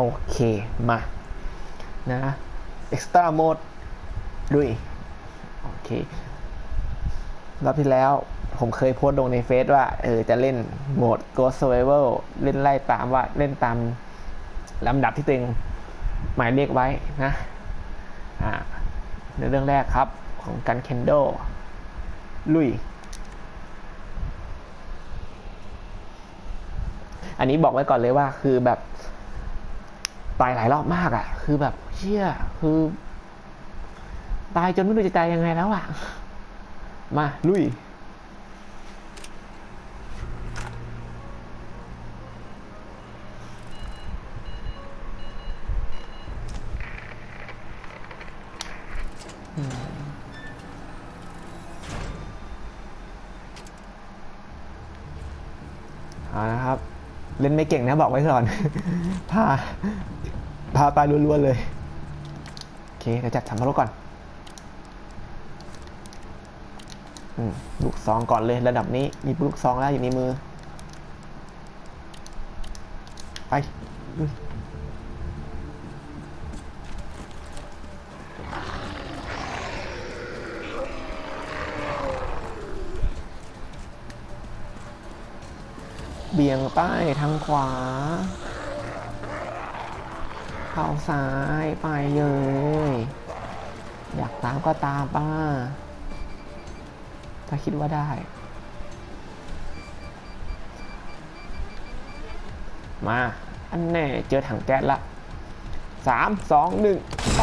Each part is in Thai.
โอเค มานะ extra mode ดุยโอเครอบที่แล้วผมเคยโพสต์ลงในเฟซว่า เออ จะเล่นโหมด Ghost Survival เล่นไล่ตามว่าเล่นตามลำดับที่ตัวเองหมายเลขไว้นะอ่าในเรื่องแรกครับของกันเคนโดลุย อันนี้บอกไว้ก่อนเลยว่าคือแบบ ตายหลายรอบมากอะ่ะ คือแบบเชี่ยคือ ตายจนไม่รู้จะตายยังไงแล้วอะ่ะ มา ลุยเอาละครับ เล่นไม่เก่งนะบอกไว้ก่อน พา พาไปล้วนๆเลย โอเคเดี๋ยวจัดสัมภารก่อนอืมลูกซองก่อนเลยระดับนี้ มีลูกซองแล้วอยู่ในมือ ไป เบี่ยงป้ทางขวา เข้าซ้ายไปเลย อยากตามก็ตามป้า ถ้าคิดว่าได้ มา อันแน่เจอถังแก๊สละสามสองหนึ่งไป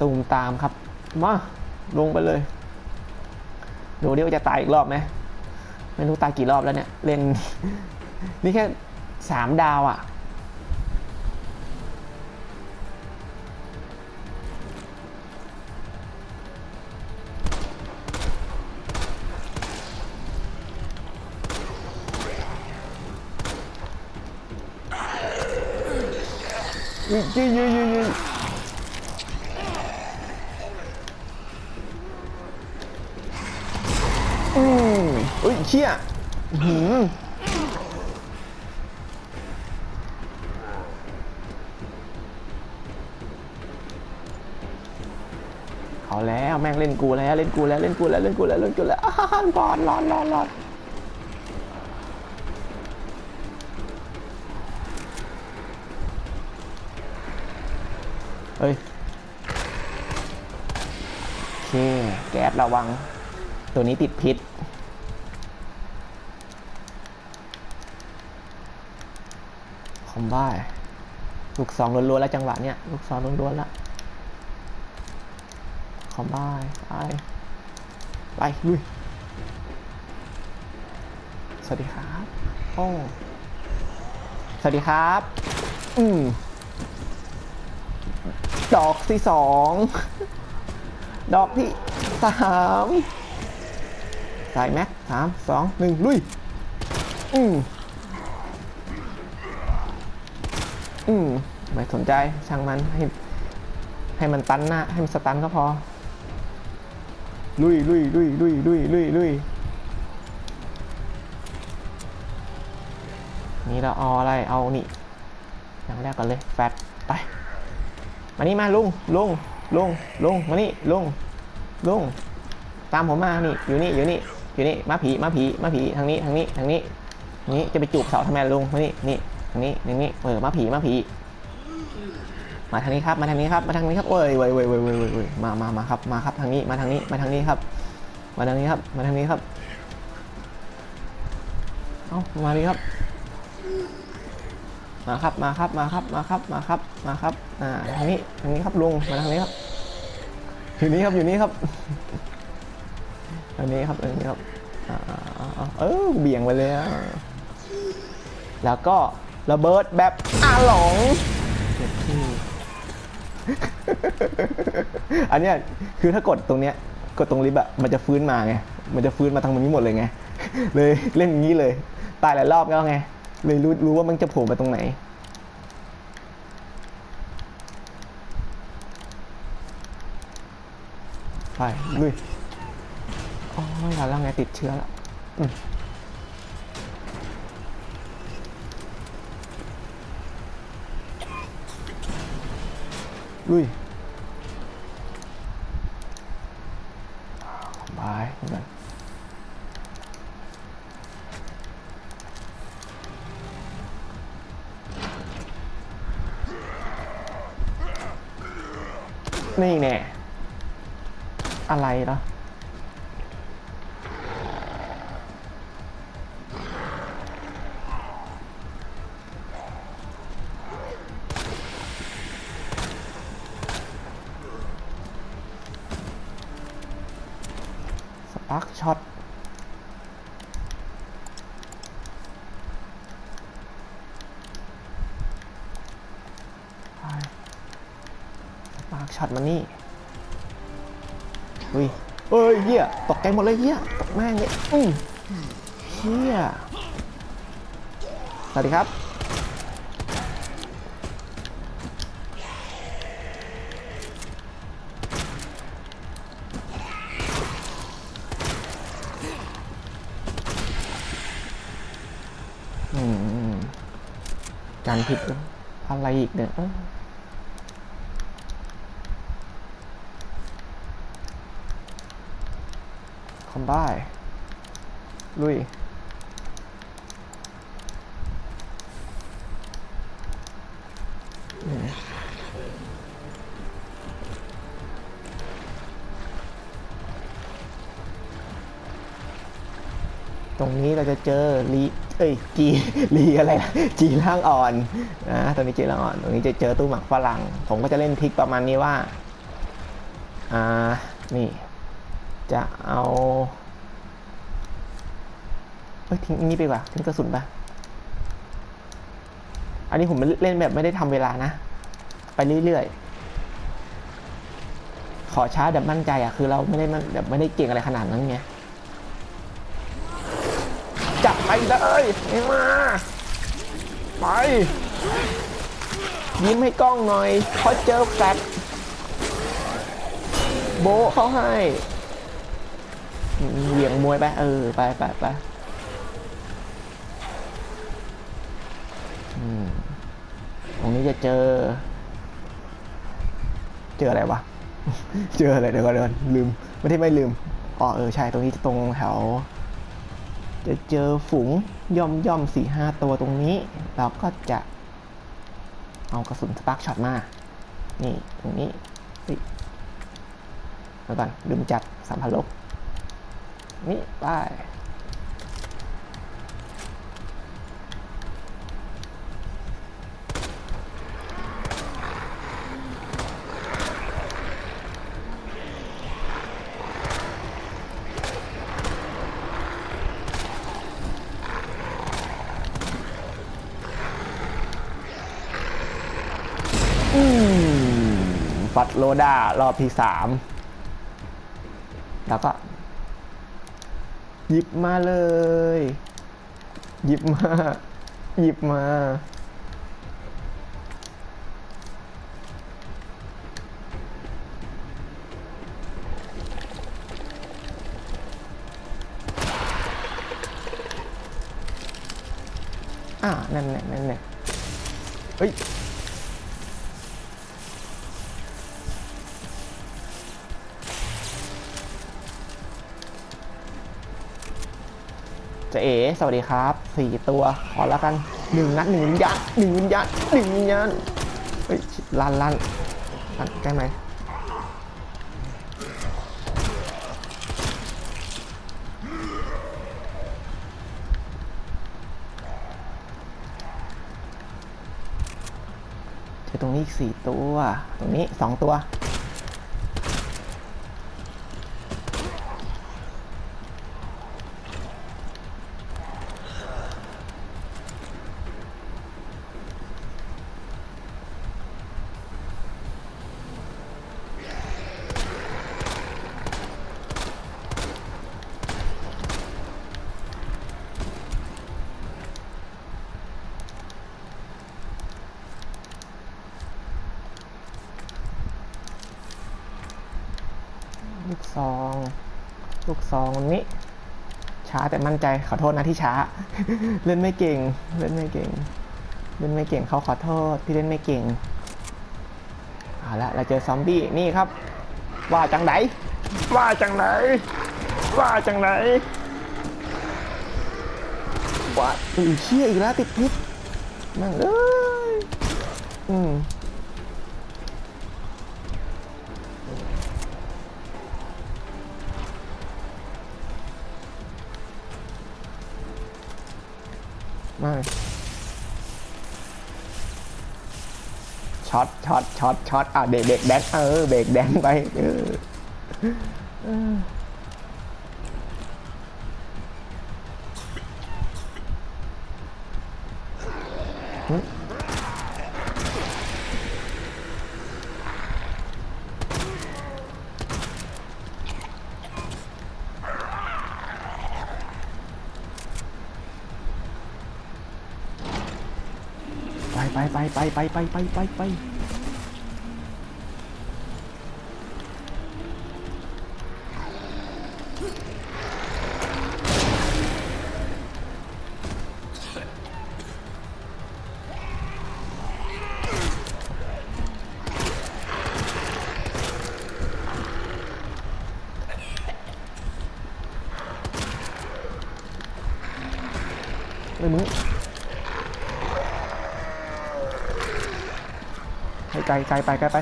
ตูมตามครับ มา ลงไปเลย ดูดิว่าจะตายอีกรอบไหมไม่รู้ตายกี่รอบแล้วเนี่ยเล่นนี่แค่สามดาวอะ่ะยืยยืยยืย อืมเอ้ยเชี่ยหืมเอาแล้วแม่งเล่นกูแล้วเล่นกูแล้วเล่นกูแล้วเล่นกูแล้วเล่นกูแล้วอ้าวรอดรอดรอดรอดเฮ้ยโอเคแก๊สระวัง ตัวนี้ติดพิษ คอมบ้าลูกสองล้วนๆแล้วจังหวะเนี้ยลูกสองล้วนๆแล้วคอมบ้าไปไปลุยสวัสดีครับโอ้สวัสดีครับ อืมดอกที่สอง ดอกที่สาม ใส่แม็กสามสองหนึ่งลุย อืมอืมไม่สนใจช่างมันให้ให้มันตันหน้าให้มันสตันก็พอ ลุยลุยลุยลุยลุยลุยลุยนี่เราเอาอะไรเอานี่อย่างแรกก่อนเลยแฟตไปมานี่มาลุงลุงลุงลุงมานี่ลุงลุงตามผมมานี่อยู่นี่อยู่นี่ อยู่นี่มาผีมาผีมาผีทางนี้ทางนี้ทางนี้ทางนี้จะไปจูบเสาทำไมลุงมานี่นี่ทางนี้ทางนี้เออมาผีมาผีมาทางนี้ครับมาทางนี้ครับมาทางนี้ครับเว้ยเว้ยเว้ยเว้ยเว้ยเว้ยมามามาครับมาครับทางนี้มาทางนี้มาทางนี้ครับ มาทางนี้ครับ มาทางนี้ครับเอ้ามาดิครับ มาครับมาครับมาครับมาครับมาครับมาครับอ่าทางนี้ทางนี้ครับลุงมาทางนี้ครับอยู่นี่ครับอยู่นี่ครับ ทางนี้ครับทางนี้ครับอ่าอ่าอ่าเออเบี่ยงไปเลยอะแล้วก็ระเบิดแบบอาหลงอันเนี้ยคือถ้ากดตรงเนี้ยกดตรงลิฟต์อะมันจะฟื้นมาไงมันจะฟื้นมาทางนี้หมดเลยไงเลยเล่นอย่างนี้เลย ตายหลายรอบแล้วไงเลยรู้รู้ว่ามันจะโผล่มาตรงไหนไปลุย ไม่ทันแล้วไงติดเชื้อละอุ้ยบายเหมือนกันนี่แน่อะไรล่ะ ช็อตมานี่อุ้ยเอ้ยเหี้ยตกใจหมดเลยเหี้ยตกแม่งเลยอืมเหี้ยสวัสดีครับอืมการผิดอะไรอีกเนี่ยเอ้ย คอมบ้ายลุยตรงนี้เราจะเจอลีเอ้ยจีลีอะไรนะจีล่างอ่อนนะตรงนี้จีล่างอ่อน ตรงนี้จะเจอตู้หมักฝรั่ง ผมก็จะเล่นทริกประมาณนี้ว่า อ่า นี่ จะเอาเอ้ยทิ้งนี้ไปกว่าทิ้งกระสุนไปอันนี้ผมเล่นแบบไม่ได้ทำเวลานะ ไปเรื่อยๆ ขอช้าแบบมั่นใจอะคือเราไม่ได้แบบไม่ได้เก่งอะไรขนาดนั้นไง จับไปเลยมา ไป ยิ้มให้กล้องหน่อยเพราะเจอแฟลโบเขาให้ เหวี่ยงมวยไป เออ ไปไปไปตรงนี้จะเจอ เจออะไรวะ เจออะไรเดี๋ยวก่อนเดี๋ยวก่อนลืม ไม่ได้ไม่ลืม อ๋อ เออ ใช่ ตรงนี้ตรงแถว จะเจอฝูงย่อมย่อมสี่ห้าตัวตรงนี้ เราก็จะ เอากระสุนสปาร์กช็อตมา นี่ ตรงนี้เฮ้วก่อนลืมจัดสัมภาระ นี่ไปอืมฟัดโลดารอบที่สาม หยิบมาเลย หยิบมา หยิบมา อ่า นั่นแหละนั่นแหละเฮ้ย จะเอ๋สวัสดีครับสี่ตัว ขอแล้วกันหนึ่งนัดหนึ่งวิญญาณหนึ่งวิญญาณหนึ่งวิญญาณเฮ้ยลันลันลันใกล้ไหมจอตรงนี้อีกสี่ตัว ตรงนี้สองตัว ลูกซอง ลูกซองนี้ ช้าแต่มั่นใจขอโทษนะที่ช้า เล่นไม่เก่ง เล่นไม่เก่ง เล่นไม่เก่งเขาขอโทษที่เล่นไม่เก่งเอเอาละเราเจอซอมบี้นี่ครับ ว่าจังไหนว่าจังไหนว่าจังไหนว่าอือเชี่ยอีกแล้วติดพิษนั่งเอ้ยอืม มาช็อตช็อตช็อตช็อตอะเบรกเบกแดนเออเบรกแดนไปเออเออ ไปไปไปไปไปไป ไกลไกลไปไกลไป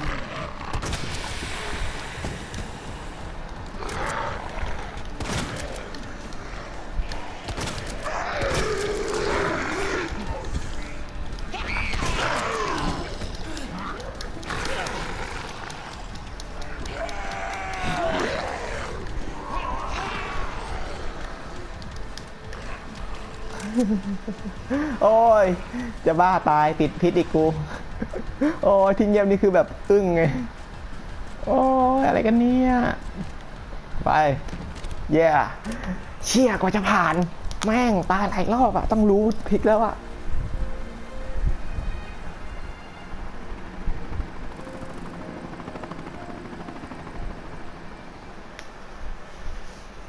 โอ้ย จะบ้าตายติดพิษอีกกู โอ้ยที่เงียบนี่คือแบบอึ้งไง โอ้ยอะไรกันเนี่ย ไป เย่เชี่ยกว่าจะผ่าน แม่งตายหลายรอบอะต้องรู้พลิกแล้วอะ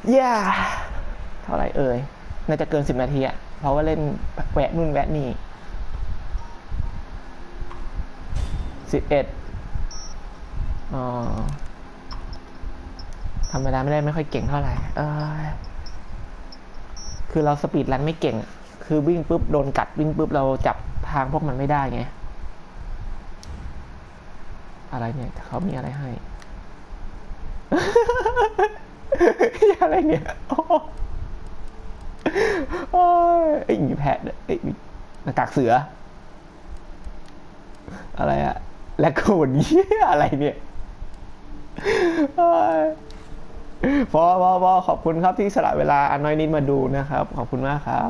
เย่เท่าไรเอ่ย น่าจะเกินสิบนาทีอะเพราะว่าเล่นแวะนู่นแวะนี่ สิบเอ็ดอ๋อธรรมดาไม่ได้ไม่ค่อยเก่งเท่าไหร่เอยคือเราสปีดรันไม่เก่ง คือวิ่งปุ๊บโดนกัดวิ่งปุ๊บเราจับทางพวกมันไม่ได้ไง อะไรเนี่ยเขามีอะไรให้ อะไรเนี่ยโอ้โอ้ยไอ้ยมีแพะด้วยเอ้ยมีหน้ากากเสือ อะไรอะ และโคนเหี้ยอะไรเนี่ยโอ้ยพอพอพอขอบคุณครับที่สละเวลาอันน้อยนิดมาดูนะครับ ขอบคุณมากครับ